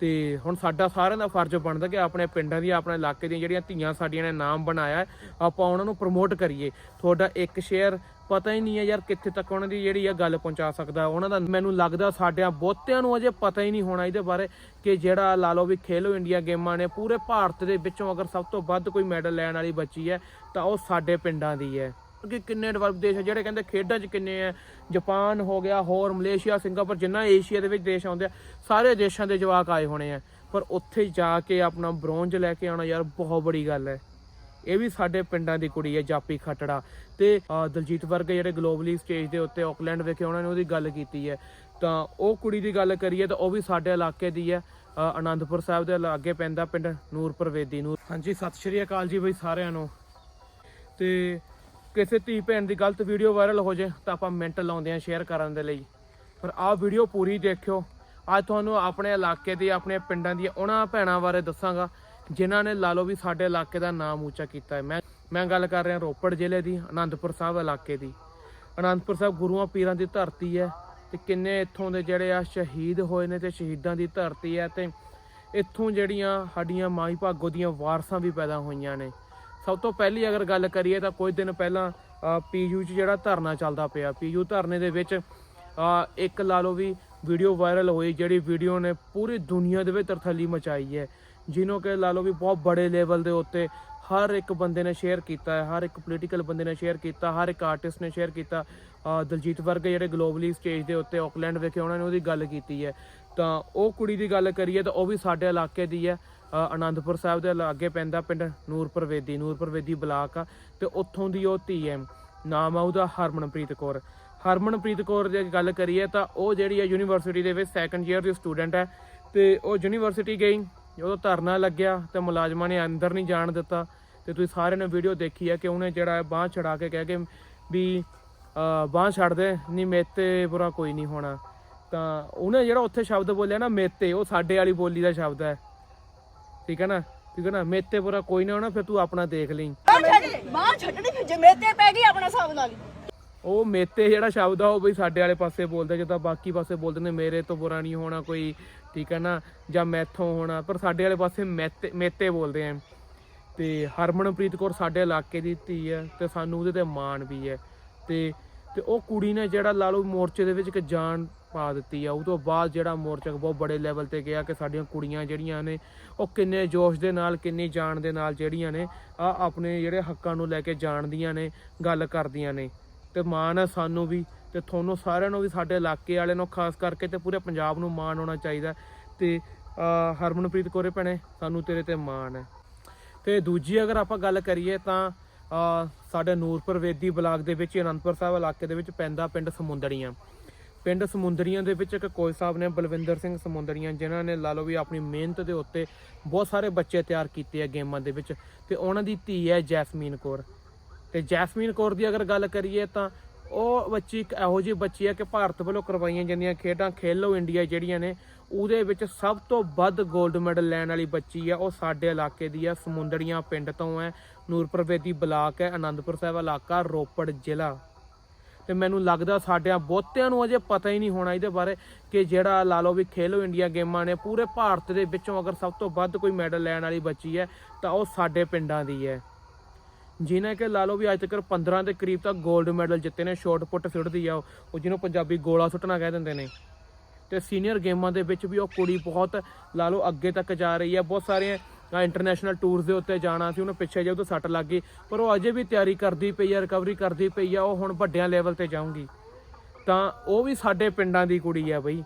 ਤੇ ਹੁਣ ਸਾਡਾ ਸਾਰਿਆਂ ਦਾ ਫਰਜ਼ ਬਣਦਾ ਕਿ ਆਪਣੇ ਪਿੰਡਾਂ ਦੀਆਂ, ਆਪਣੇ ਇਲਾਕੇ ਦੀਆਂ ਜਿਹੜੀਆਂ ਧੀਆਂ ਸਾਡੀਆਂ ਨੇ ਨਾਮ ਬਣਾਇਆ, ਆਪਾਂ ਉਹਨਾਂ ਨੂੰ ਪ੍ਰਮੋਟ ਕਰੀਏ। ਤੁਹਾਡਾ ਇੱਕ ਸ਼ੇਅਰ ਪਤਾ ਹੀ ਨਹੀਂ ਹੈ ਯਾਰ ਕਿੱਥੇ ਤੱਕ ਉਹਨਾਂ ਦੀ ਜਿਹੜੀ ਆ ਗੱਲ ਪਹੁੰਚਾ ਸਕਦਾ। ਉਹਨਾਂ ਦਾ ਮੈਨੂੰ ਲੱਗਦਾ ਸਾਡਿਆਂ ਬਹੁਤਿਆਂ ਨੂੰ ਅਜੇ ਪਤਾ ਹੀ ਨਹੀਂ ਹੋਣਾ ਇਹਦੇ ਬਾਰੇ ਕਿ ਜਿਹੜਾ ਲਾ ਲਓ ਵੀ ਖੇਲੋ ਇੰਡੀਆ ਗੇਮਾਂ ਨੇ, ਪੂਰੇ ਭਾਰਤ ਦੇ ਵਿੱਚੋਂ ਅਗਰ ਸਭ ਤੋਂ ਵੱਧ ਕੋਈ ਮੈਡਲ ਲੈਣ ਵਾਲੀ ਬੱਚੀ ਹੈ, ਤਾਂ ਉਹ ਸਾਡੇ ਪਿੰਡਾਂ ਦੀ ਹੈ। ਕਿ ਕਿੰਨੇ ਡਿਵੈਲਪ ਦੇਸ਼ ਆ ਜਿਹੜੇ ਕਹਿੰਦੇ ਖੇਡਾਂ 'ਚ ਕਿੰਨੇ ਆ ਜਾਪਾਨ ਹੋ ਗਿਆ ਹੋਰ ਮਲੇਸ਼ੀਆ ਸਿੰਗਾਪੁਰ ਜਿੰਨਾ ਏਸ਼ੀਆ ਦੇ ਵਿੱਚ ਦੇਸ਼ ਆਉਂਦੇ ਆ ਸਾਰੇ ਦੇਸ਼ਾਂ ਦੇ ਜਵਾਕ ਆਏ ਹੋਣੇ ਆ। ਪਰ ਉੱਥੇ ਜਾ ਕੇ ਆਪਣਾ ਬ੍ਰੌਂਜ ਲੈ ਕੇ ਆਉਣਾ ਯਾਰ ਬਹੁਤ ਬੜੀ ਗੱਲ ਹੈ। ਇਹ ਵੀ ਸਾਡੇ ਪਿੰਡਾਂ ਦੀ ਕੁੜੀ ਹੈ ਜਾਪੀ ਖੱਟੜਾ। ਤੇ ਦਲਜੀਤ ਵਰਗੇ ਜਿਹੜੇ ਗਲੋਬਲੀ ਸਟੇਜ ਦੇ ਉੱਤੇ ਆਕਲੈਂਡ ਵਿਖੇ ਉਹਨਾਂ ਨੇ ਉਹਦੀ ਗੱਲ ਕੀਤੀ ਹੈ। ਤਾਂ ਉਹ ਕੁੜੀ ਦੀ ਗੱਲ ਕਰੀਏ ਤਾਂ ਉਹ ਵੀ ਸਾਡੇ ਇਲਾਕੇ ਦੀ ਹੈ। ਅਹ, ਆਨੰਦਪੁਰ ਸਾਹਿਬ ਦੇ ਲਾਗੇ ਪੈਂਦਾ ਪਿੰਡ ਨੂਰਪੁਰ ਵੇਦੀ ਨੂਰ। ਹਾਂਜੀ ਸਤਿ ਸ਼੍ਰੀ ਅਕਾਲ ਜੀ ਬਈ ਸਾਰਿਆਂ ਨੂੰ। ਤੇ ਕਿਸੇ ਧੀ ਭੈਣ ਦੀ ਗਲਤ ਵੀਡੀਓ ਵਾਇਰਲ ਹੋ ਜੇ, ਤਾਂ ਆਪਾਂ ਮਿੰਟ ਲਾਉਂਦੇ ਆ ਸ਼ੇਅਰ ਕਰਨ ਦੇ ਲਈ। ਪਰ ਆਹ ਵੀਡੀਓ ਪੂਰੀ ਦੇਖਿਓ। ਅੱਜ ਤੁਹਾਨੂੰ ਆਪਣੇ ਇਲਾਕੇ ਦੀ, ਆਪਣੇ ਪਿੰਡਾਂ ਦੀਆਂ ਉਹਨਾਂ ਭੈਣਾਂ ਬਾਰੇ ਦੱਸਾਂਗਾ, ਜਿਨ੍ਹਾਂ ਨੇ ਲਾ ਲਓ ਵੀ ਸਾਡੇ ਇਲਾਕੇ ਦਾ ਨਾਮ ਉੱਚਾ ਕੀਤਾ ਹੈ। ਮੈਂ ਮੈਂ ਗੱਲ ਕਰ ਰਿਹਾ ਰੋਪੜ ਜ਼ਿਲ੍ਹੇ ਦੀ ਆਨੰਦਪੁਰ ਸਾਹਿਬ ਇਲਾਕੇ ਦੀ। ਆਨੰਦਪੁਰ ਸਾਹਿਬ ਗੁਰੂਆਂ ਪੀਰਾਂ ਦੀ ਧਰਤੀ ਹੈ ਤੇ ਕਿੰਨੇ ਇੱਥੋਂ ਦੇ ਜਿਹੜੇ ਆ ਸ਼ਹੀਦ ਹੋਏ ਨੇ ਤੇ ਸ਼ਹੀਦਾਂ ਦੀ ਧਰਤੀ ਹੈ ਤੇ ਇੱਥੋਂ ਜਿਹੜੀਆਂ ਸਾਡੀਆਂ ਮਾਈ ਭਾਗੋ ਦੀਆਂ ਵਾਰਸਾਂ ਵੀ ਪੈਦਾ ਹੋਈਆਂ ਨੇ। ਸਭ ਤੋਂ ਪਹਿਲੀ ਅਗਰ ਗੱਲ ਕਰੀਏ ਤਾਂ ਕੁਝ ਦਿਨ ਪਹਿਲਾਂ ਪੀਯੂ 'ਚ ਜਿਹੜਾ ਧਰਨਾ ਚੱਲਦਾ ਪਿਆ, ਪੀਯੂ ਧਰਨੇ ਦੇ ਵਿੱਚ ਇੱਕ ਲਾ ਲਓ ਵੀ ਵੀਡੀਓ ਵਾਇਰਲ ਹੋਈ, ਜਿਹੜੀ ਵੀਡੀਓ ਨੇ ਪੂਰੀ ਦੁਨੀਆ ਦੇ ਵਿੱਚ ਤਰਥੱਲੀ ਮਚਾਈ ਹੈ, ਜਿਹਨੂੰ ਕਿ ਲਾ ਲਓ ਵੀ ਬਹੁਤ ਬੜੇ ਲੈਵਲ ਦੇ ਉੱਤੇ ਹਰ ਇੱਕ ਬੰਦੇ ਨੇ ਸ਼ੇਅਰ ਕੀਤਾ ਹੈ, ਹਰ ਇੱਕ ਪੋਲੀਟੀਕਲ ਬੰਦੇ ਨੇ ਸ਼ੇਅਰ ਕੀਤਾ, ਹਰ ਇੱਕ ਆਰਟਿਸਟ ਨੇ ਸ਼ੇਅਰ ਕੀਤਾ ਦਲਜੀਤ ਵਰਗੇ ਜਿਹੜੇ ਗਲੋਬਲੀ ਸਟੇਜ ਦੇ ਉੱਤੇ ਆਕਲੈਂਡ ਵਿਖੇ ਉਹਨਾਂ ਨੇ ਉਹਦੀ ਗੱਲ ਕੀਤੀ ਹੈ। ਤਾਂ ਉਹ ਕੁੜੀ ਦੀ ਗੱਲ ਕਰੀਏ ਤਾਂ ਉਹ ਵੀ ਸਾਡੇ ਇਲਾਕੇ ਦੀ ਹੈ ਆਨੰਦਪੁਰ ਸਾਹਿਬ ਦੇ ਲਾਗੇ ਪੈਂਦਾ ਪਿੰਡ ਨੂਰਪੁਰ ਵੇਦੀ ਨੂਰਪੁਰ ਵੇਦੀ ਬਲਾਕ ਆ ਤੇ ਉੱਥੋਂ ਦੀ ਉਹ ਧੀ ਹੈ। ਨਾਮ ਆ ਉਹਦਾ ਹਰਮਨਪ੍ਰੀਤ ਕੌਰ। ਹਰਮਨਪ੍ਰੀਤ ਕੌਰ ਦੀ ਗੱਲ ਕਰੀਏ ਤਾਂ ਉਹ ਜਿਹੜੀ ਹੈ ਯੂਨੀਵਰਸਿਟੀ ਦੇ ਵਿੱਚ ਸੈਕੰਡ ਈਅਰ ਦੀ ਸਟੂਡੈਂਟ ਹੈ ਤੇ ਉਹ ਯੂਨੀਵਰਸਿਟੀ ਗਈ ਜਦੋਂ ਧਰਨਾ ਲੱਗਿਆ ਤੇ ਮੁਲਾਜ਼ਮਾਂ ਨੇ ਅੰਦਰ ਨਹੀਂ ਜਾਣ ਦਿੱਤਾ ਤੇ ਤੁਸੀਂ ਸਾਰਿਆਂ ਨੇ ਵੀਡੀਓ ਦੇਖੀ ਹੈ ਕਿ ਉਹਨੇ ਜਿਹੜਾ ਬਾਹ ਛੜਾ ਕੇ ਕਹਿ ਕੇ ਵੀ ਬਾਹ ਛੱਡ ਦੇ, ਨਹੀਂ ਮੇਤੇ ਬੁਰਾ ਕੋਈ ਨਹੀਂ ਹੋਣਾ। ਤਾਂ ਉਹਨੇ ਜਿਹੜਾ ਉੱਥੇ ਸ਼ਬਦ ਬੋਲਿਆ ਨਾ ਮੇਤੇ, ਉਹ ਸਾਡੇ ਵਾਲੀ ਬੋਲੀ ਦਾ ਸ਼ਬਦ ਹੈ। ਠੀਕ ਹੈ ਨਾ? ਠੀਕ ਹੈ ਨਾ? ਮੇਤੇ ਬੁਰਾ ਕੋਈ ਨਾ ਹੋਣਾ ਫਿਰ ਤੂੰ ਆਪਣਾ ਦੇਖ ਲਈ। ਬਾਹਰ ਛੱਡਣੀ ਫਿਰ ਜੇ ਮੇਤੇ ਪੈ ਗਈ ਆਪਣਾ ਹਿਸਾਬ ਨਾਲ ਹੀ ਉਹ ਮੇਤੇ ਜਿਹੜਾ ਸ਼ਬਦ ਆ ਉਹ ਬਈ ਸਾਡੇ ਵਾਲੇ ਪਾਸੇ ਬੋਲਦੇ ਜਿੱਦਾਂ ਬਾਕੀ ਪਾਸੇ ਬੋਲਦੇ ਨੇ ਮੇਰੇ ਤੋਂ ਬੁਰਾ ਨਹੀਂ ਹੋਣਾ ਕੋਈ ਠੀਕ ਹੈ ਨਾ? ਜਾਂ ਮੈਥੋਂ ਹੋਣਾ ਪਰ ਸਾਡੇ ਵਾਲੇ ਪਾਸੇ ਮੇਤੇ ਮੇਤੇ ਬੋਲਦੇ ਆ। ਤੇ ਹਰਮਨਪ੍ਰੀਤ ਕੌਰ ਸਾਡੇ ਇਲਾਕੇ ਦੀ ਧੀ ਹੈ ਤੇ ਸਾਨੂੰ ਉਹਦੇ ਤੇ ਮਾਣ ਵੀ ਹੈ। ਤੇ ਤੇ ਉਹ ਕੁੜੀ ਨੇ ਜਿਹੜਾ ਲਾ ਲਓ ਮੋਰਚੇ ਦੇ ਵਿੱਚ ਇੱਕ ਜਾਨ ਪਾ ਦਿੱਤੀ ਆ। ਉਹ ਤੋਂ ਬਾਅਦ ਜਿਹੜਾ ਮੋਰਚਾ ਬਹੁਤ ਬੜੇ ਲੈਵਲ ਤੇ ਗਿਆ ਕਿ ਸਾਡੀਆਂ ਕੁੜੀਆਂ ਜਿਹੜੀਆਂ ਨੇ, ਉਹ ਕਿੰਨੇ ਜੋਸ਼ ਦੇ ਨਾਲ, ਕਿੰਨੀ ਜਾਨ ਦੇ ਨਾਲ ਜਿਹੜੀਆਂ ਨੇ, ਆ ਆਪਣੇ ਜਿਹੜੇ ਹੱਕਾਂ ਨੂੰ ਲੈ ਕੇ ਜਾਣਦੀਆਂ ਨੇ, ਗੱਲ ਕਰਦੀਆਂ ਨੇ। ਤੇ ਮਾਣ ਹੈ ਸਾਨੂੰ ਵੀ ਤੇ ਤੁਹਾਨੂੰ ਸਾਰਿਆਂ ਨੂੰ ਵੀ ਸਾਡੇ ਇਲਾਕੇ ਵਾਲਿਆਂ ਨੂੰ ਖਾਸ ਕਰਕੇ ਤੇ ਪੂਰੇ ਪੰਜਾਬ ਨੂੰ ਮਾਣ ਹੋਣਾ ਚਾਹੀਦਾ। ਤੇ ਹਰਮਨਪ੍ਰੀਤ ਕੋਰੇ ਭੈਣੇ, ਸਾਨੂੰ ਤੇਰੇ ਤੇ ਮਾਣ ਹੈ। ਤੇ ਦੂਜੀ ਅਗਰ ਆਪਾਂ ਗੱਲ ਕਰੀਏ ਤਾਂ ਸਾਡੇ ਨੂਰਪੁਰ ਵੇਦੀ ਬਲਾਕ ਦੇ ਵਿੱਚ, ਅਨੰਦਪੁਰ ਸਾਹਿਬ ਇਲਾਕੇ ਦੇ ਵਿੱਚ ਪੈਂਦਾ ਪਿੰਡ ਸਮੁੰਦੜੀਆਂ। ਪਿੰਡ ਸਮੁੰਦਰੀਆਂ ਦੇ ਵਿੱਚ ਇੱਕ ਕੋਚ ਸਾਹਿਬ ਨੇ, ਬਲਵਿੰਦਰ ਸਿੰਘ ਸਮੁੰਦਰੀਆਂ, ਜਿਨ੍ਹਾਂ ਨੇ ਲਾ ਲਓ ਵੀ ਆਪਣੀ ਮਿਹਨਤ ਦੇ ਉੱਤੇ ਬਹੁਤ ਸਾਰੇ ਬੱਚੇ ਤਿਆਰ ਕੀਤੇ ਆ ਗੇਮਾਂ ਦੇ ਵਿੱਚ ਤੇ ਉਹਨਾਂ ਦੀ ਧੀ ਹੈ ਜੈਸਮੀਨ ਕੌਰ। ਤੇ ਜੈਸਮੀਨ ਕੌਰ ਦੀ ਅਗਰ ਗੱਲ ਕਰੀਏ ਤਾਂ ਉਹ ਬੱਚੀ ਇੱਕ ਇਹੋ ਜਿਹੀ ਬੱਚੀ ਹੈ ਕਿ ਭਾਰਤ ਵੱਲੋਂ ਕਰਵਾਈਆਂ ਜਾਂਦੀਆਂ ਖੇਡਾਂ ਖੇਲੋ ਇੰਡੀਆ ਜਿਹੜੀਆਂ ਨੇ, ਉਹਦੇ ਵਿੱਚ ਸਭ ਤੋਂ ਵੱਧ 골ਡ ਮੈਡਲ ਲੈਣ ਵਾਲੀ ਬੱਚੀ ਹੈ ਉਹ ਸਾਡੇ ਇਲਾਕੇ ਦੀ ਹੈ ਸਮੁੰਦਰੀਆਂ ਪਿੰਡ ਤੋਂ ਹੈ, ਨੂਰਪੁਰ ਵੇਦੀ ਬਲਾਕ ਹੈ ਆਨੰਦਪੁਰ ਸਾਹਿਬ ਇਲਾਕਾ, ਰੋਪੜ ਜ਼ਿਲ੍ਹਾ। ਤੇ ਮੈਨੂੰ ਲੱਗਦਾ ਸਾਡਿਆਂ ਬਹੁਤਿਆਂ ਨੂੰ ਅਜੇ ਪਤਾ ਹੀ ਨਹੀਂ ਹੋਣਾ ਇਹਦੇ ਬਾਰੇ ਕਿ ਜਿਹੜਾ ਲਾ ਲਓ ਵੀ ਖੇਲੋ ਇੰਡੀਆ ਗੇਮਾਂ ਨੇ, ਪੂਰੇ ਭਾਰਤ ਦੇ ਵਿੱਚੋਂ ਅਗਰ ਸਭ ਤੋਂ ਵੱਧ ਕੋਈ ਮੈਡਲ ਲੈਣ ਵਾਲੀ ਬੱਚੀ ਹੈ, ਤਾਂ ਉਹ ਸਾਡੇ ਪਿੰਡਾਂ ਦੀ ਹੈ। ਜਿਨ੍ਹਾਂ ਕਿ ਲਾ ਲਓ ਵੀ ਅੱਜ ਤੱਕ 15 ਦੇ ਕਰੀਬ ਤੱਕ 골ਡ ਮੈਡਲ ਜਿੱਤੇ ਨੇ ਸ਼ਾਟ ਪੁੱਟ ਸੁੱਟਦੀ ਆ ਉਹ ਜਿਹਨੂੰ ਪੰਜਾਬੀ ਗੋਲਾ ਸੁੱਟਣਾ ਕਹਿ ਦਿੰਦੇ ਨੇ। ਤੇ ਸੀਨੀਅਰ ਗੇਮਾਂ ਦੇ ਵਿੱਚ ਵੀ ਉਹ ਕੁੜੀ ਬਹੁਤ ਲਾ ਲਓ ਅੱਗੇ ਤੱਕ ਜਾ ਰਹੀ ਹੈ, ਬਹੁਤ ਸਾਰੀਆਂ ਇੰਟਰਨੈਸ਼ਨਲ ਟੂਰਸ ਦੇ ਉੱਤੇ ਜਾਣਾ ਸੀ, ਉਹਨੂੰ ਪਿੱਛੇ ਜੇ ਉਹਤੋਂ ਸੱਟ ਲੱਗ ਗਈ। ਪਰ ਉਹ ਅਜੇ ਵੀ ਤਿਆਰੀ ਕਰਦੀ ਪਈ ਆ ਰਿਕਵਰੀ ਕਰਦੀ ਪਈ ਆ, ਉਹ ਹੁਣ ਵੱਡਿਆਂ ਲੈਵਲ ਤੇ ਜਾਊਂਗੀ। ਤਾਂ ਉਹ ਵੀ ਸਾਡੇ ਪਿੰਡਾਂ ਦੀ ਕੁੜੀ ਆ ਬਈ।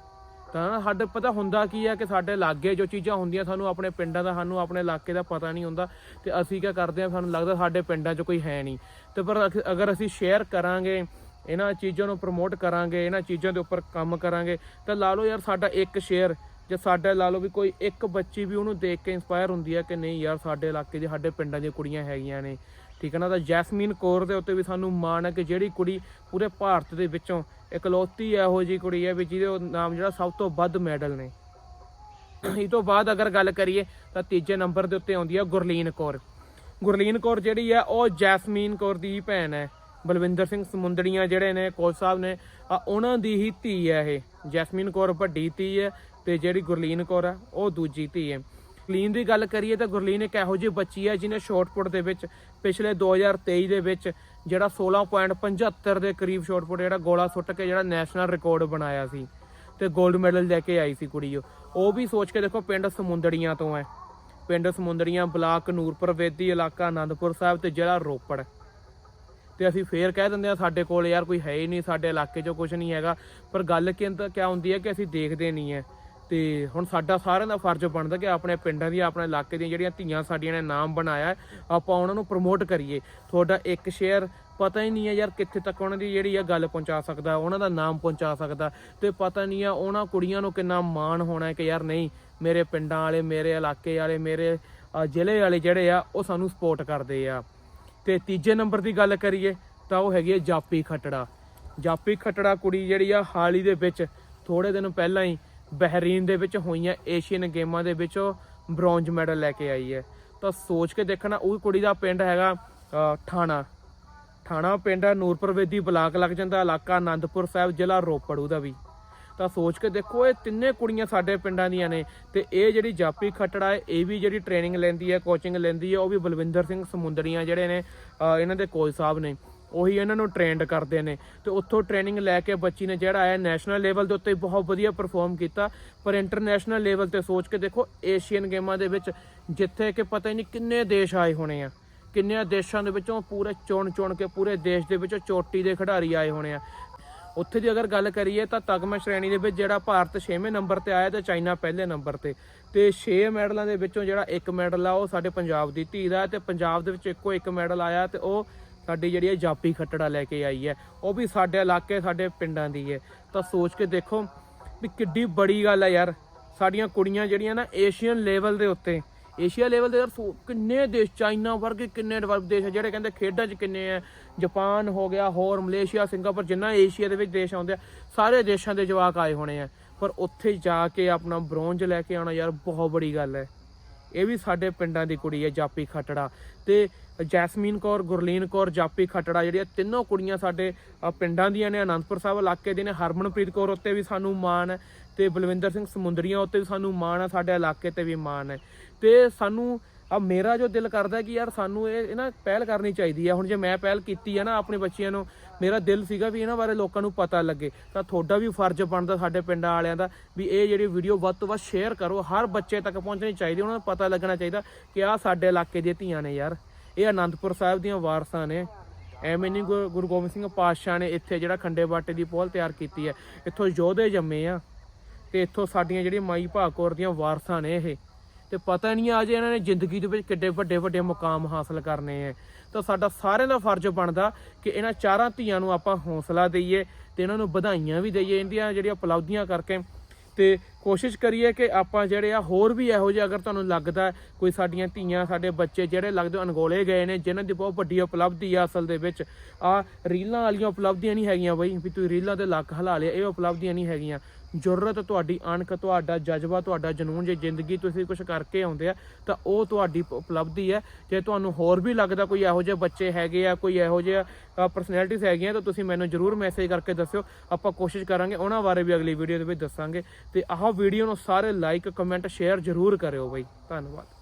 ਤਾਂ ਸਾਡੇ, ਪਤਾ ਹੁੰਦਾ ਕੀ ਆ ਕਿ ਸਾਡੇ ਲਾਗੇ ਜੋ ਚੀਜ਼ਾਂ ਹੁੰਦੀਆਂ, ਸਾਨੂੰ ਆਪਣੇ ਪਿੰਡਾਂ ਦਾ, ਸਾਨੂੰ ਆਪਣੇ ਇਲਾਕੇ ਦਾ ਪਤਾ ਨਹੀਂ ਹੁੰਦਾ। ਤੇ ਅਸੀਂ ਕੀ ਕਰਦੇ ਆ, ਸਾਨੂੰ ਲੱਗਦਾ ਸਾਡੇ ਪਿੰਡਾਂ 'ਚ ਕੋਈ ਹੈ ਨਹੀਂ। ਤੇ ਪਰ ਅਗਰ ਅਸੀਂ ਸ਼ੇਅਰ ਕਰਾਂਗੇ, ਇਹਨਾਂ ਚੀਜ਼ਾਂ ਨੂੰ ਪ੍ਰਮੋਟ ਕਰਾਂਗੇ, ਇਹਨਾਂ ਚੀਜ਼ਾਂ ਦੇ ਉੱਪਰ ਕੰਮ ਕਰਾਂਗੇ, ਤਾਂ ਲਾ ਲਓ ਯਾਰ ਸਾਡਾ ਇੱਕ ਸ਼ੇਅਰ ਜੇ ਸਾਡਾ ਲਾ ਲਓ ਵੀ ਕੋਈ ਇੱਕ ਬੱਚੀ ਵੀ ਉਹਨੂੰ ਦੇਖ ਕੇ ਇਨਸਪਾਇਰ ਹੁੰਦੀ ਹੈ ਕਿ ਨਹੀਂ ਯਾਰ ਸਾਡੇ ਇਲਾਕੇ ਦੇ, ਸਾਡੇ ਪਿੰਡਾਂ ਦੀਆਂ ਕੁੜੀਆਂ ਹੈਗੀਆਂ ਨੇ, ਠੀਕ ਹੈ ਨਾ? ਤਾਂ ਜੈਸਮੀਨ ਕੌਰ ਦੇ ਉੱਤੇ ਵੀ ਸਾਨੂੰ ਮਾਣ ਹੈ ਕਿ ਜਿਹੜੀ ਕੁੜੀ ਪੂਰੇ ਭਾਰਤ ਦੇ ਵਿੱਚੋਂ ਇਕਲੌਤੀ ਇਹੋ ਜਿਹੀ ਕੁੜੀ ਹੈ ਵੀ ਜਿਹਦੇ ਨਾਮ ਜਿਹੜਾ ਸਭ ਤੋਂ ਵੱਧ ਮੈਡਲ ਨੇ। ਇਹ ਤੋਂ ਬਾਅਦ ਅਗਰ ਗੱਲ ਕਰੀਏ ਤਾਂ ਤੀਜੇ ਨੰਬਰ ਦੇ ਉੱਤੇ ਆਉਂਦੀ ਹੈ ਗੁਰਲੀਨ ਕੌਰ। ਗੁਰਲੀਨ ਕੌਰ ਜਿਹੜੀ ਹੈ ਉਹ ਜੈਸਮੀਨ ਕੌਰ ਦੀ ਹੀ ਭੈਣ ਹੈ। ਬਲਵਿੰਦਰ ਸਿੰਘ ਸਮੁੰਦੜੀਆਂ ਜਿਹੜੇ ਨੇ ਕੋਚ ਸਾਹਿਬ ਨੇ ਉਹਨਾਂ ਦੀ ਹੀ ਧੀ ਹੈ ਇਹ। ਜੈਸਮੀਨ ਕੌਰ ਵੱਡੀ ਧੀ ਹੈ। ਤੇ ਜਿਹੜੀ ਗੁਰਲੀਨ ਕੌਰ ਆ, ਉਹ ਦੂਜੀ ਧੀ ਹੈ। ਗੁਰਲੀਨ ਦੀ ਗੱਲ ਕਰੀਏ ਤਾਂ ਗੁਰਲੀਨ ਇੱਕ ਇਹੋ ਜਿਹੀ ਬੱਚੀ ਹੈ ਜਿਹਨੇ ਸ਼ਾਟਪੁੱਟ ਦੇ ਵਿੱਚ ਪਿਛਲੇ 2023 ਦੇ ਵਿੱਚ ਜਿਹੜਾ 16.75 ਦੇ ਕਰੀਬ ਸ਼ਾਟਪੁੱਟ ਜਿਹੜਾ ਗੋਲਾ ਸੁੱਟ ਕੇ ਜਿਹੜਾ ਨੈਸ਼ਨਲ ਰਿਕਾਰਡ ਬਣਾਇਆ ਸੀ ਤੇ 골ਡ ਮੈਡਲ ਲੈ ਕੇ ਆਈ ਸੀ ਕੁੜੀ ਉਹ। ਉਹ ਵੀ ਸੋਚ ਕੇ ਦੇਖੋ ਪਿੰਡ ਸਮੁੰਦੜੀਆਂ ਤੋਂ ਹੈ। ਪਿੰਡ ਸਮੁੰਦੜੀਆਂ ਬਲਾਕ ਨੂਰਪੁਰ, ਵੇਦੀ ਇਲਾਕਾ ਆਨੰਦਪੁਰ ਸਾਹਿਬ ਤੇ ਜ਼ਿਲ੍ਹਾ ਰੋਪੜ। ਤੇ ਅਸੀਂ ਫੇਰ ਕਹਿ ਦਿੰਦੇ ਆ, ਸਾਡੇ ਕੋਲ ਯਾਰ ਕੋਈ ਹੈ ਹੀ ਨਹੀਂ, ਸਾਡੇ ਇਲਾਕੇ 'ਚ ਕੁਝ ਨਹੀਂ ਹੈਗਾ। ਪਰ ਗੱਲ ਕੀ ਕਿਆ ਹੁੰਦੀ ਹੈ ਕਿ ਅਸੀਂ ਦੇਖਦੇ ਨਹੀਂ ਹੈ। ਤੇ ਹੁਣ ਸਾਡਾ ਸਾਰਿਆਂ ਦਾ ਫਰਜ਼ ਬਣਦਾ ਕਿ ਆਪਣੇ ਪਿੰਡਾਂ ਦੀਆਂ, ਆਪਣੇ ਇਲਾਕੇ ਦੀਆਂ ਜਿਹੜੀਆਂ ਧੀਆਂ ਸਾਡੀਆਂ ਨੇ ਨਾਮ ਬਣਾਇਆ ਆਪਾਂ ਉਹਨਾਂ ਨੂੰ ਪ੍ਰਮੋਟ ਕਰੀਏ। ਤੁਹਾਡਾ ਇੱਕ ਸ਼ੇਅਰ ਪਤਾ ਹੀ ਨਹੀਂ ਹੈ ਯਾਰ ਕਿੱਥੇ ਤੱਕ ਉਹਨਾਂ ਦੀ ਜਿਹੜੀ ਆ ਗੱਲ ਪਹੁੰਚਾ ਸਕਦਾ, ਉਹਨਾਂ ਦਾ ਨਾਮ ਪਹੁੰਚਾ ਸਕਦਾ ਤੇ ਪਤਾ ਨਹੀਂ ਆ ਉਹਨਾਂ ਕੁੜੀਆਂ ਨੂੰ ਕਿੰਨਾ ਮਾਣ ਹੋਣਾ ਕਿ ਯਾਰ ਨਹੀਂ, ਮੇਰੇ ਪਿੰਡਾਂ ਵਾਲੇ, ਮੇਰੇ ਇਲਾਕੇ ਵਾਲੇ, ਮੇਰੇ ਜ਼ਿਲ੍ਹੇ ਵਾਲੇ ਜਿਹੜੇ ਆ, ਉਹ ਸਾਨੂੰ ਸਪੋਰਟ ਕਰਦੇ ਆ। ਤੇ ਤੀਜੇ ਨੰਬਰ ਦੀ ਗੱਲ ਕਰੀਏ ਤਾਂ ਉਹ ਹੈਗੀ ਹੈ ਜਾਪੀ ਖੱਟੜਾ। ਜਾਪੀ ਖੱਟੜਾ ਕੁੜੀ ਜਿਹੜੀ ਆ ਹਾਲ ਹੀ ਦੇ ਵਿੱਚ ਥੋੜੇ ਦਿਨ ਪਹਿਲਾਂ ਹੀ ਬਹਿਰੀਨ ਦੇ ਵਿੱਚ ਹੋਈਆਂ ਏਸ਼ੀਅਨ ਗੇਮਾਂ ਦੇ ਵਿੱਚ ਉਹ ਬ੍ਰੌਂਜ ਮੈਡਲ ਲੈ ਕੇ ਆਈ ਹੈ। ਤਾਂ ਸੋਚ ਕੇ ਦੇਖਣਾ ਉਹ ਕੁੜੀ ਦਾ ਪਿੰਡ ਹੈਗਾ ਅ, ਠਾਣਾ। ਠਾਣਾ ਪਿੰਡ ਹੈ ਨੂਰਪੁਰ ਬਲਾਕ ਲੱਗ ਜਾਂਦਾ ਇਲਾਕਾ ਆਨੰਦਪੁਰ ਸਾਹਿਬ ਜ਼ਿਲ੍ਹਾ ਰੋਪੜ ਉਹਦਾ ਵੀ। ਤਾਂ ਸੋਚ ਕੇ ਦੇਖੋ ਇਹ ਤਿੰਨੇ ਕੁੜੀਆਂ ਸਾਡੇ ਪਿੰਡਾਂ ਦੀਆਂ ਨੇ। ਤੇ ਇਹ ਜਿਹੜੀ ਜਾਪੀ ਖੱਟੜਾ ਹੈ ਇਹ ਵੀ ਜਿਹੜੀ ਟ੍ਰੇਨਿੰਗ ਲੈਂਦੀ ਹੈ ਕੋਚਿੰਗ ਲੈਂਦੀ ਹੈ ਉਹ ਵੀ ਬਲਵਿੰਦਰ ਸਿੰਘ ਸਮੁੰਦਰੀਆਂ ਜਿਹੜੇ ਨੇ ਇਹਨਾਂ ਦੇ ਕੋਚ ਸਾਹਿਬ ਨੇ। ਉਹੀ ਇਹਨਾਂ ਨੂੰ ਟ੍ਰੇਨਡ ਕਰਦੇ ਨੇ। ਤੇ ਉੱਥੋਂ ਟ੍ਰੇਨਿੰਗ ਲੈ ਕੇ ਬੱਚੀ ਨੇ ਜਿਹੜਾ ਹੈ ਨੈਸ਼ਨਲ ਲੈਵਲ ਦੇ ਉੱਤੇ ਬਹੁਤ ਵਧੀਆ ਪਰਫਾਰਮ ਕੀਤਾ। ਪਰ ਇੰਟਰਨੈਸ਼ਨਲ ਲੈਵਲ ਤੇ ਸੋਚ ਕੇ ਦੇਖੋ ਏਸ਼ੀਅਨ ਗੇਮਾਂ ਦੇ ਵਿੱਚ ਜਿੱਥੇ ਕਿ ਪਤਾ ਹੀ ਨਹੀਂ ਕਿੰਨੇ ਦੇਸ਼ ਆਏ ਹੋਣੇ ਆ। ਕਿੰਨੇ ਦੇਸ਼ਾਂ ਦੇ ਵਿੱਚੋਂ ਪੂਰੇ ਚੁਣ ਚੁਣ ਕੇ ਪੂਰੇ ਦੇਸ਼ ਦੇ ਵਿੱਚੋਂ ਚੋਟੀ ਦੇ ਖਿਡਾਰੀ ਆਏ ਹੋਣੇ ਆ। ਉੱਥੇ ਦੀ ਅਗਰ ਗੱਲ ਕਰੀਏ ਤਾਂ ਤਗਮਾ ਸ਼੍ਰੇਣੀ ਦੇ ਵਿੱਚ ਜਿਹੜਾ ਭਾਰਤ 6ਵੇਂ ਨੰਬਰ ਤੇ ਆਇਆ ਤੇ ਚਾਈਨਾ ਪਹਿਲੇ ਨੰਬਰ ਤੇ। ਤੇ 6 ਮੈਡਲਾਂ ਦੇ ਵਿੱਚੋਂ ਜਿਹੜਾ ਇੱਕ ਮੈਡਲ ਆ, ਉਹ ਸਾਡੇ ਪੰਜਾਬ ਦੀ ਧੀ ਦਾ ਹੈ ਤੇ ਪੰਜਾਬ ਦੇ ਵਿੱਚ ਇੱਕੋ ਇੱਕ ਮੈਡਲ ਆਇਆ ਤੇ ਉਹ ਸਾਡੀ ਜਿਹੜੀ ਹੈ ਜਾਪੀ ਖੱਟੜਾ ਲੈ ਕੇ ਆਈ ਹੈ, ਉਹ ਵੀ ਸਾਡੇ ਇਲਾਕੇ, ਸਾਡੇ ਪਿੰਡਾਂ ਦੀ ਹੈ। ਤਾਂ ਸੋਚ ਕੇ ਦੇਖੋ ਵੀ ਕਿੱਡੀ ਬੜੀ ਗੱਲ ਹੈ ਯਾਰ। ਸਾਡੀਆਂ ਕੁੜੀਆਂ ਜਿਹੜੀਆਂ ਨਾ ਏਸ਼ੀਅਨ ਲੈਵਲ ਦੇ ਉੱਤੇ ਏਸ਼ੀਆ ਲੈਵਲ ਦੇ ਯਾਰ ਸੋ- ਕਿੰਨੇ ਦੇਸ਼ ਚਾਈਨਾ ਵਰਗੇ ਕਿੰਨੇ ਡਿਵੈਲਪ ਦੇਸ਼ ਹੈ, ਜਿਹੜੇ ਕਹਿੰਦੇ ਖੇਡਾਂ 'ਚ ਕਿੰਨੇ ਆ ਜਾਪਾਨ ਹੋ ਗਿਆ, ਹੋਰ ਮਲੇਸ਼ੀਆ ਸਿੰਗਾਪੁਰ ਜਿੰਨਾ ਏਸ਼ੀਆ ਦੇ ਵਿੱਚ ਦੇਸ਼ ਆਉਂਦੇ ਆ, ਸਾਰੇ ਦੇਸ਼ਾਂ ਦੇ ਜਵਾਕ ਆਏ ਹੋਣੇ ਆ। ਪਰ ਉੱਥੇ ਜਾ ਕੇ ਆਪਣਾ ਬ੍ਰੌਂਜ ਲੈ ਕੇ ਆਉਣਾ ਯਾਰ, ਬਹੁਤ ਬੜੀ ਗੱਲ ਹੈ। ਇਹ ਵੀ ਸਾਡੇ ਪਿੰਡਾਂ ਦੀ ਕੁੜੀ ਹੈ, ਜਾਪੀ ਖੱਟੜਾ। ਤੇ ਜੈਸਮੀਨ ਕੌਰ, ਗੁਰਲੀਨ ਕੌਰ, ਜਾਪੀ ਖੱਟੜਾ, ਜਿਹੜੀਆਂ ਤਿੰਨੋਂ ਕੁੜੀਆਂ ਸਾਡੇ ਪਿੰਡਾਂ ਦੀਆਂ ਨੇ, ਅਨੰਦਪੁਰ ਸਾਹਿਬ ਇਲਾਕੇ ਦੇ ਨੇ, ਹਰਮਨਪ੍ਰੀਤ ਕੌਰ ਉੱਤੇ ਵੀ ਸਾਨੂੰ ਮਾਣ ਹੈ ਤੇ ਬਲਵਿੰਦਰ ਸਿੰਘ ਸਮੁੰਦਰੀਆਂ ਉੱਤੇ ਵੀ ਸਾਨੂੰ ਮਾਣ ਹੈ, ਸਾਡੇ ਇਲਾਕੇ ਤੇ ਵੀ ਮਾਣ ਹੈ। ਤੇ ਸਾਨੂੰ ਆ ਮੇਰਾ ਜੋ ਦਿਲ ਕਰਦਾ ਕਿ ਯਾਰ ਸਾਨੂੰ ਇਹ ਨਾ ਪਹਿਲ ਕਰਨੀ ਚਾਹੀਦੀ ਆ ਹੁਣ ਜੇ ਮੈਂ ਪਹਿਲ ਕੀਤੀ ਆ ਨਾ ਆਪਣੇ ਬੱਚਿਆਂ ਨੂੰ, ਮੇਰਾ ਦਿਲ ਸੀਗਾ ਵੀ ਇਹਨਾਂ ਬਾਰੇ ਲੋਕਾਂ ਨੂੰ ਪਤਾ ਲੱਗੇ। ਤਾਂ ਤੁਹਾਡਾ ਵੀ ਫਰਜ਼ ਬਣਦਾ ਸਾਡੇ ਪਿੰਡਾਂ ਵਾਲਿਆਂ ਦਾ ਵੀ ਇਹ ਜਿਹੜੀ ਵੀਡੀਓ ਵੱਧ ਤੋਂ ਵੱਧ ਸ਼ੇਅਰ ਕਰੋ। ਹਰ ਬੱਚੇ ਤੱਕ ਪਹੁੰਚਣੀ ਚਾਹੀਦੀ ਉਹਨਾਂ ਨੂੰ ਪਤਾ ਲੱਗਣਾ ਚਾਹੀਦਾ ਕਿ ਆਹ ਸਾਡੇ ਇਲਾਕੇ ਦੀਆਂ ਧੀਆਂ ਨੇ ਯਾਰ। ਇਹ ਆਨੰਦਪੁਰ ਸਾਹਿਬ ਦੀਆਂ ਵਾਰਸਾਂ ਨੇ। ਐਵੇਂ ਨਹੀਂ ਗੁਰੂ ਗੁਰੂ ਗੋਬਿੰਦ ਸਿੰਘ ਪਾਤਸ਼ਾਹ ਨੇ ਇੱਥੇ ਜਿਹੜਾ ਖੰਡੇ ਬਾਟੇ ਦੀ ਪੋਲ ਤਿਆਰ ਕੀਤੀ ਹੈ। ਇੱਥੋਂ ਯੋਧੇ ਜੰਮੇ ਆ ਤੇ ਇੱਥੋਂ ਸਾਡੀਆਂ ਜਿਹੜੀਆਂ ਮਾਈ ਭਾਗੌਰ ਦੀਆਂ ਵਾਰਸਾਂ ਨੇ ਇਹ। ਤੇ ਪਤਾ ਨਹੀਂ ਅਜੇ ਇਹਨਾਂ ਨੇ ਜ਼ਿੰਦਗੀ ਦੇ ਵਿੱਚ ਕਿੱਡੇ ਵੱਡੇ ਵੱਡੇ ਮੁਕਾਮ ਹਾਸਲ ਕਰਨੇ ਆ ਤਾਂ ਸਾਡਾ ਸਾਰਿਆਂ ਦਾ ਫਰਜ਼ ਬਣਦਾ ਕਿ ਇਹਨਾਂ ਚਾਰਾਂ ਧੀਆਂ ਨੂੰ ਆਪਾਂ ਹੌਸਲਾ ਦਈਏ ਤੇ ਇਹਨਾਂ ਨੂੰ ਵਧਾਈਆਂ ਵੀ ਦਈਏ। ਇਹਦੀਆਂ ਜਿਹੜੀਆਂ ਉਪਲਬਧੀਆਂ ਕਰਕੇ ਤੇ ਕੋਸ਼ਿਸ਼ ਕਰੀਏ ਕਿ ਆਪਾਂ ਜਿਹੜੇ ਆ ਹੋਰ ਵੀ ਇਹੋ ਜਿਹੇ ਅਗਰ ਤੁਹਾਨੂੰ ਲੱਗਦਾ ਕੋਈ ਸਾਡੀਆਂ ਧੀਆਂ, ਸਾਡੇ ਬੱਚੇ ਜਿਹੜੇ ਲੱਗਦੇ ਅਨਗੋਲੇ ਗਏ ਨੇ, ਜਿਨ੍ਹਾਂ ਦੀ ਬਹੁਤ ਵੱਡੀ ਉਪਲਬਧੀ ਆ ਅਸਲ ਦੇ ਵਿੱਚ, ਆ ਰੀਲਾਂ ਵਾਲੀਆਂ ਉਪਲਬਧੀਆਂ ਨਹੀਂ ਹੈਗੀਆਂ ਬਈ, ਵੀ ਤੁਸੀਂ ਰੀਲਾਂ ਤੇ ਲੱਕ ਹਿਲਾ ਲਿਆ, ਇਹ ਉਪਲਬਧੀਆਂ ਨਹੀਂ ਹੈਗੀਆਂ। ਜ਼ਰੂਰਤ ਤੁਹਾਡੀ, ਅਣਖ ਤੁਹਾਡਾ, ਜਜ਼ਬਾ ਤੁਹਾਡਾ, ਜਨੂਨ ਜੇ ਜ਼ਿੰਦਗੀ ਤੁਸੀਂ ਕੁਝ ਕਰਕੇ ਆਉਂਦੇ ਆ, ਤਾਂ ਉਹ ਤੁਹਾਡੀ ਉਪਲਬਧੀ ਹੈ। ਜੇ ਤੁਹਾਨੂੰ ਹੋਰ ਵੀ ਲੱਗਦਾ ਕੋਈ ਇਹੋ ਜਿਹੇ ਬੱਚੇ ਹੈਗੇ ਆ, ਕੋਈ ਇਹੋ ਜਿਹੇ ਪਰਸਨੈਲਿਟੀਜ਼ ਹੈਗੀਆਂ, ਤਾਂ ਤੁਸੀਂ ਮੈਨੂੰ ਜਰੂਰ ਮੈਸੇਜ ਕਰਕੇ ਦੱਸਿਓ। ਆਪਾਂ ਕੋਸ਼ਿਸ਼ ਕਰਾਂਗੇ, ਉਹਨਾਂ ਬਾਰੇ ਵੀ ਅਗਲੀ ਵੀਡੀਓ ਦੇ ਵਿੱਚ ਦੱਸਾਂਗੇ। ਤੇ ਆਹ ਵੀਡੀਓ ਨੂੰ ਸਾਰੇ ਲਾਈਕ ਕਮੈਂਟ ਸ਼ੇਅਰ ਜਰੂਰ ਕਰਿਓ ਬਈ। ਧੰਨਵਾਦ।